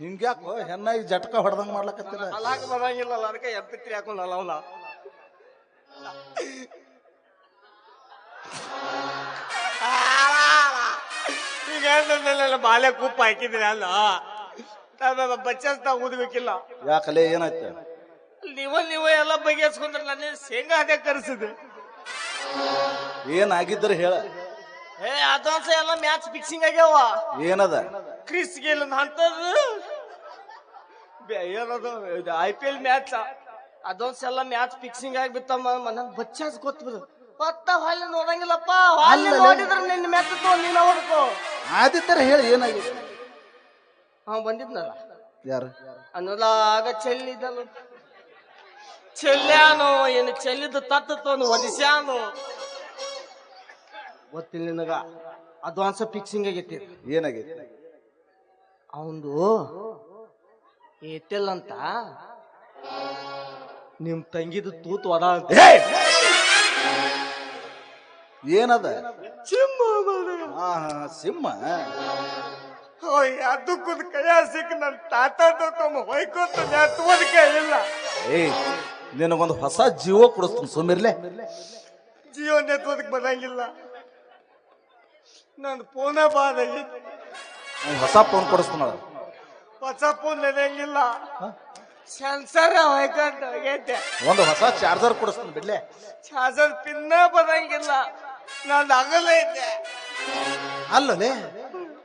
ಹಿಂಗ್ಯಾಕೋ ಹೆಣ್ಣಾಗಿ ಜಟಕ ಹೊಡೆದಂಗ್ ಮಾಡ್ಲಕತ್ತಿಲ್ಲ? ಅಲಾಕ ಬರಂಗಿಲ್ಲಲ್ಲ ಅದಕ್ಕೆ ಎಪ್ಪಿತ್ರಿ ಹಾಕೊಂಡಲ್ಲ ಅವನ. ಈಗ ಬಾಲ್ಯ ಕುಪ್ಪ ಹಾಕಿದ್ರಿ ಅಲ್ಲ. ಬಚ್ಚಸ್ತ ಬಚ್ಚಸ್ತಾ ಊದ್ಬೇಕಿಲ್ಲ. ಯಾಕಲೆ ಏನಾಯ್ತು? ನೀವ ನೀವ ಎಲ್ಲ ಬಗೆಹರಿಸ್ಕೊಂಡ್ರೆ ನನ್ನ ಶೇಂಗಾ ಅದೇ ಕರೆಸಿದೆ ಏನಾಗಿದ್ರೆ ಹೇಳ. ಏ ಅಡ್ವಾನ್ಸ್ ಎಲ್ಲ ಮ್ಯಾಚ್ ಫಿಕ್ಸಿಂಗ್ ಆಗ್ಯಾವ. ಏನದ? ಕ್ರಿಸ್ ಗೇಲ್ ಅಂತದ್ದು ಏನದು ಐ ಪಿ ಎಲ್ ಮ್ಯಾಚ್ ಅದೊಂದ್ಸಲ ಮ್ಯಾಚ್ ಫಿಕ್ಸಿಂಗ್ ಆಗಿಬಿತ್ತಮ್ಮ ಮನ ಬಚ್ಚಾಸ್ ಗೊತ್ತು ಮತ್ತ ಹಾಲಿ ನೋಡಂಗಿಲ್ಲಪ್ಪ ಹಾಲಿ. ನೋಡಿದ್ರೆ ನಿನ್ನ ತಗೊಂಡು ನೀನು ಹೊಡ್ಕೋ ಆದಿತ್ತರ ಹೇಳಿ ಏನಾಗಿದೆ? ಅವ ಬಂದಿದ್ನಲ್ಲ. ಯಾರು? ಅನ್ನೋಲ್ಲ ಆಗ ಚೆಲ್ಲಿದ್ದಲ್ಲ ಚೆಲ್ಲಾನು ಏನು ಚೆಲ್ಲಿದ್ದು ತತ್ತನು ಒದಿಸ್ಯಾನು ಗೊತ್ತಿಲ್ಲ ನಿನಗ. ಅಡ್ವಾನ್ಸ್ ಫಿಕ್ಸಿಂಗ್ ಆಗೈತಿ. ಏನಾಗೈತಿ? ಅವಂದು ಏರ್ಟೆಲ್ ಅಂತ? ನಿಮ್ ತಂಗಿದು ತೂತ್ ವದ ಅಂತ! ಏನದ? ಸಿಂಹ ಹಾ ಸಿಂಹ. ಅದಕ್ಕೂ ಕೈಯ ಸಿಕ್ಕ ನನ್ನ ತಾತ ತಮ್ಮ ಹೊಯ್ಕೋತ ನೆತ್ತುವದ ಕೈ ಇಲ್ಲ. ಏ ನಿನಗೊಂದು ಹೊಸ ಜೀವ ಕೊಡಿಸ್ತೀನಿ ಸುಮಿರ್ಲೆ ಜೀವ ನೆತ್ವದಕ್ಕೆ ಬರಂಗಿಲ್ಲ ನನ್ನ ಫೋನ ಅವ್ನ್ ಹೊಸ ಫೋನ್ ಕೊಡಿಸ್ತಾನ ಹೊಸ ಫೋನ್ ನಡೆಯಂಗಿಲ್ಲ ಸೆನ್ಸರ್ ಹೋಗೈತೆ ಒಂದು ಹೊಸ ಚಾರ್ಜರ್ ಕೊಡಿಸ್ತಾನೆ ಬಿಡ್ಲೆ. ಚಾರ್ಜರ್ ಪಿನ್ನ ಬರಂಗಿಲ್ಲ ನಂದು ಅಗಲೈತೆ ಅಲ್ಲಲೇ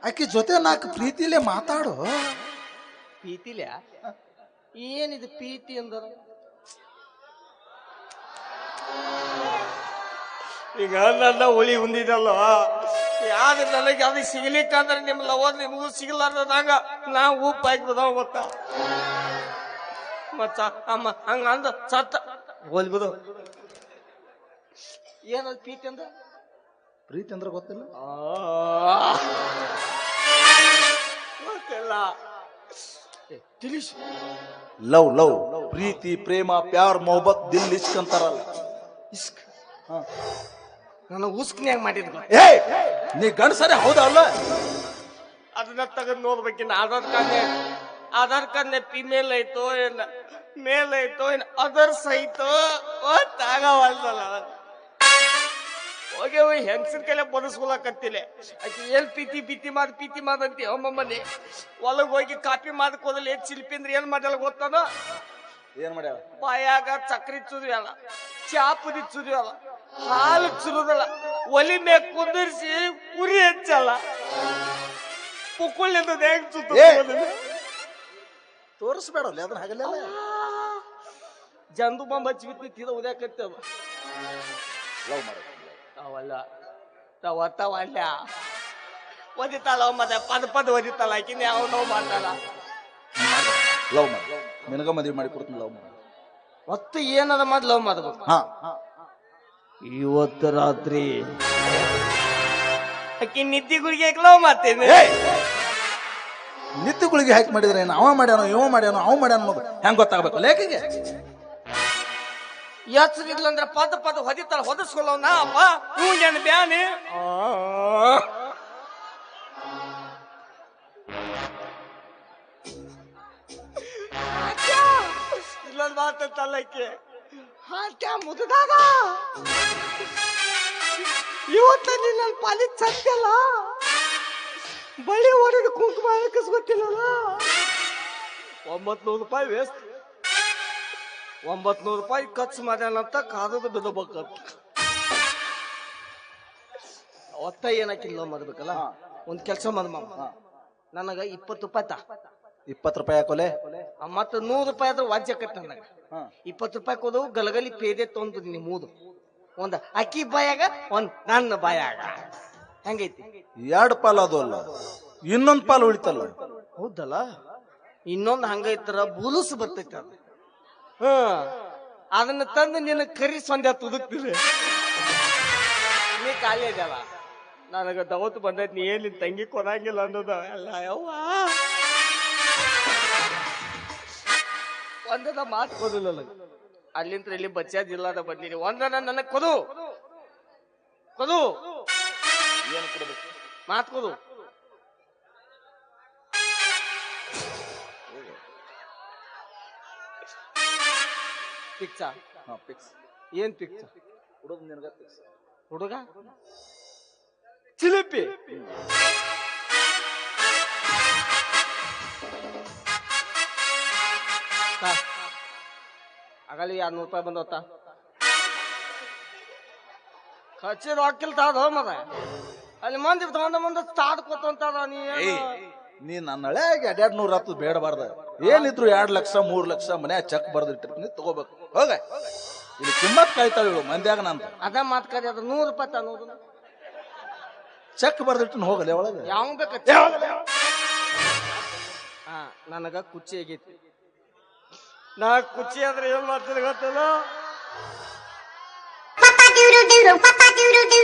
ಆಕಿ ಜೊತೆ ನಾಲ್ಕು ಪ್ರೀತಿಲೆ ಮಾತಾಡು. ಪ್ರೀತಿಲೆ? ಏನಿದು ಪ್ರೀತಿ ಅಂದರು? ಈಗ ನನ್ನ ಹುಳಿ ಹೊಂದಿದಲ್ಲ ಯಾವ್ದು ನನಗೆ ಅದು ಸಿಗ್ಲಿಕ್ಕಂದ್ರೆ ನಿಮ್ ಲವರ್ ನಿಮಗೂ ಸಿಗಲಾರ್ದಂಗ ನಾ ಉಪ್ಪು ಹಾಕ್ಬಿದವ ಬಿದಾವ ಗೊತ್ತ ಮತ್ತ ಅಮ್ಮ ಹಂಗ ಅಂದ ಸತ್ತ. ಹೋಲ್ಬಿಡು ಏನದು ಪ್ರೀತಿ ಅಂದ? ಪ್ರೀತಿ ಅಂದ್ರೆ ಗೊತ್ತಿಲ್ಲ. ಗೊತ್ತಿಲ್ಲ. ಏ, ತಿಳಿಸು. Love love. ಪ್ರೀತಿ ಪ್ರೇಮ ಪ್ಯಾರ್ ಮೊಹಬತ್ ದಿಲ್ ಇಸ್ಕ್ ಅಂತಾರಲ್ಲ. ಇಸ್ಕ್ ನಾನು ನನ್ನ ಉಸ್ಕ್ನ್ಯಾಗ ಮಾಡಿದ್ರು ಏಯ್! ನೀ ಗಂಡಸರೇ ಹೌದಾ ಅಲ್ಲ ಅದನ್ನ ತೆಗೆದು ನೋಡ್ಬೇಕಿನ್ನ Aadhaar card Aadhaar card female ಐತೋ ಏನ? ಮೇಲ್ ಐತೋ ಏನ್? ಅದರ್ಸ್ ಐತೋ ಗೊತ್ತಾಗವಲ್ದಲ್ಲ ಹೋಗಿ ಹೋಗಿ ಹೆಂಗಸರ ಕೈಲೆ ಬದಸ್ಕೊಳಕತ್ತಿಲ್ಲ ಆಕೆ ಏನ್ ಪೀತಿ ಪೀತಿ ಮಾಡ್ ಪೀತಿ ಮಾಡಂತಿ ಅಮ್ಮಮ್ಮನಿ ಒಳಗ್ ಹೋಗಿ ಕಾಪಿ ಮಾಡ್ಕೋದಲ್ಲಿ ಏನ್ ಚಿಲ್ಪಿಂದ್ರೆ ಏನ್ ಮಾಡಲ್ಲ ಗೊತ್ತಾನೋ? ಏನ್ ಮಾಡ್ಯಾವ ಬಾಯಾಗ ಚಕ್ರಿ ಚುದಿವಲ್ಲ ಚಾಪುದಿ ಪುದಿ ಚುದಿವಲ್ಲ ಹಾಲು ಚುರುದಲ್ಲ. ಒಲಿ ಮೇಲೆ ಕುಂದಿರ್ಸಿ ಉರಿ ಹಚ್ಚಲ್ಲ. ಪುಕ್ಕುಳಿಂದ ಹೆಂಗ್ ಸುತ್ತ ಏ! ತೋರಿಸ್ಬೇಡಲ್ಲ ಅದನ್ನ ಹಗಲೆಲ್ಲ. ಜಂದು ಬಾಂಬ್ ಹಚ್ಚಿ ಬಿತ್ತು ತಿದ ಲವ್ ಮಾಡ ಅವಲ್ಲ ತವ ತವ ಅಲ್ಲ ಒದಿತಾಳ ಮತ್ತೆ ಪದ ಪದ ಒದಿತಾಳ ಆಕಿನ ಯಾವ ನೋವು ಮಾಡ್ತಾಳ? ಲವ್ ಮಾಡ. ನಿನಗ ಮದುವೆ ಮಾಡಿ ಕೊಡ್ತೀನಿ ಲವ್ ಮಾಡ. ಒತ್ತು ಏನದ ಮದ್ ಲವ್ ಮಾಡ್ಬೇಕು. ಹಾ. ಇವತ್ತು ರಾತ್ರಿ ಆಕಿ ನಿದ್ದಿ ಗುಳಿಗೆ ಲವ್ ಮಾಡ್ತೇನೆ ಏಯ್! ನಿತ್ಯಗಳಿಗೆ ಹಾಕಿ ಮಾಡಿದ್ರೆ ಏನು ಅವ ಮಾಡ್ಯಾನೋ ಇವ ಮಾಡ್ಯಾನೋ ಅವ ಮಾಡ್ಯಾನ ಅನ್ನೋದು ಹೆಂಗ್ ಗೊತ್ತಾಗಬೇಕು ಲೇಖಿಗೆ? ಎಚ್ಚರಿಲ್ಲ ಅಂದ್ರೆ ಪದ ಪದ ಹೊದಿತಾಳ ಹೊದಸ್ಕೊಳ್ಳವ್ ನಾ ಅಪ್ಪ. ಏನು ಬ್ಯಾನಿ? ಇಲ್ಲೊಂದು ಮಾತಲ್ಲಕ್ಕೆ ಹಾಟ್ಯ ಮುದುದಾಗ. ಇವತ್ತ ನೀನ್ ನನ್ನ ಪಾಲಿ ಚಂದಲ್ಲ. ಬಳಿ ಹೊಡೆದು ಕುಂಕುಮ ಹಾಕಿಸ್ಕೊತಿಲ್ಲಲ್ಲ ಗೊತ್ತಿಲ್ಲಲ್ಲ. ನೂರು ರೂಪಾಯಿ ವೇಸ್ಟ್ ಒಂಬತ್ನೂರು ರೂಪಾಯಿ ಖರ್ಚು ಮಾಡ್ಯಾನಂತ ಕಾದದ ಬಿಡಬೇಕಂತ ಒತ್ತ ಏನಕ್ಕಿಲ್ಲ ಮಾಡ್ಬೇಕಲ್ಲ? ಒಂದ್ ಕೆಲಸ ಮಾಡ ನನಗ ಇಪ್ಪತ್ತು ರೂಪಾಯಿ ತಾ. ಇಪ್ಪತ್ತು ರೂಪಾಯಿ ಹಾಕೋಲೆ? ಮತ್ತೆ ನೂರು ರೂಪಾಯಿ ಆದ್ರೆ ವಾಜ್ಯ ಕಟ್ಟ ನನಗೆ. ಇಪ್ಪತ್ತು ರೂಪಾಯಿ ಕೊದು ಗಲಗಲಿ ಪೇದೆ ತೊಂದು ನಿಮ್ಮೂದು ಒಂದ್ ಅಕ್ಕಿ ಬಾಯಾಗ ಒಂದು ನನ್ನ ಬಾಯಾಗ. ಹೆಂಗೈತಿ? ಎರಡು ಪಾಲು ಅದು ಅಲ್ಲ. ಇನ್ನೊಂದು ಪಾಲು ಉಳಿತಲ್ಲ. ಹೌದಲ್ಲ? ಇನ್ನೊಂದು ಹಂಗೈತರ ಬುಲುಸ್ ಬರ್ತೈತಿ ಅದು. ಹ. ಅದನ್ನ ತಂದು ನಿನ್ನ ಕರಿ ಸಂಧ್ಯ ತುದುಕ್ತಿರಿ ನೀ ಖಾಲಿ ಇದೆಯಲ್ಲ ನನಗ ದವತ್ತು ಬಂದೈತಿ ನೀ ಏನ್ ನಿನ್ ತಂಗಿ ಕೊಡಂಗಿಲ್ಲ ಅನ್ನೋದ ಎಲ್ಲ ಯವ್ವ. ಒಂದದ ಮಾತು ಕೊದಿಲ್ಲ ನನಗೆ. ಅಲ್ಲಿಂದ ಇಲ್ಲಿ ಬಚ್ಚ ಜಿಲ್ಲಾದ ಬಂದಿನಿ ಒಂದನ ನನಗೆ ಕೊದು ಕೊದು ಏನು ಕೊಡಬೇಕು? ಮಾತು ಕೊದು ಪಿಕ್ಸಾ? ಹಾ ಪಿಕ್ಸ್. ಏನ್ ಪಿಕ್ಸ್? ಹುಡುಗ ನಿನಗ ಹುಡುಗ? ಚಿಲಿಪಿ. ಆಗಲಿ ಎರಡು ನೂರು ರೂಪಾಯಿ ಬಂದವತ್ತ ಖರ್ಚಿದ ಹಾಕಿಲ್ ತಾದ ಮದ ಅಲ್ಲಿ ಮಂದಿ ತಗೊಂಡ ಮುಂದೆ ತಾಡ್ಕೋತ ನೀ ನೀ ನನ್ನ ಹಳೆಯಾಗಿ ಎರಡ್ ನೂರ ಹತ್ತು ಬೇಡಬಾರ್ದ. ಏನಿದ್ರು ಎರಡ್ ಲಕ್ಷ ಮೂರ್ ಲಕ್ಷ ಮನೆ ಚೆಕ್ ಬರ್ದಿಟ್ಟಿರ್ತೀನಿ ತಗೋಬೇಕು. ಹೋಗ. ಇಲ್ಲಿ ಕಿಮ್ಮತ್ ಕಾಯ್ತಾಳ ಇಳು ಮಂದ್ಯಾಗ ನಂತ ಅದ ಮಾತ್ ಕರಿ ಅದ ನೂರು ರೂಪಾಯಿ ತಾನು ಚೆಕ್ ಬರ್ದಿಟ್ಟಿನ ಹೋಗಲಿ ಒಳಗೆ. ಯಾವ ಬೇಕು? ಹಾ ನನಗ ಕುಚ್ಚಿ ಆಗೈತಿ ನಾ ಕುಚ್ಚಿ ಆದ್ರೆ ಏನು ಮಾಡ್ತೀವಿ ಗೊತ್ತಲ್ಲ ಪಪಾಕ್ ಯೂರಿ ಟೀರಂ ಪಪ್ಪಾಗಿ ಉರಿ ಟೀ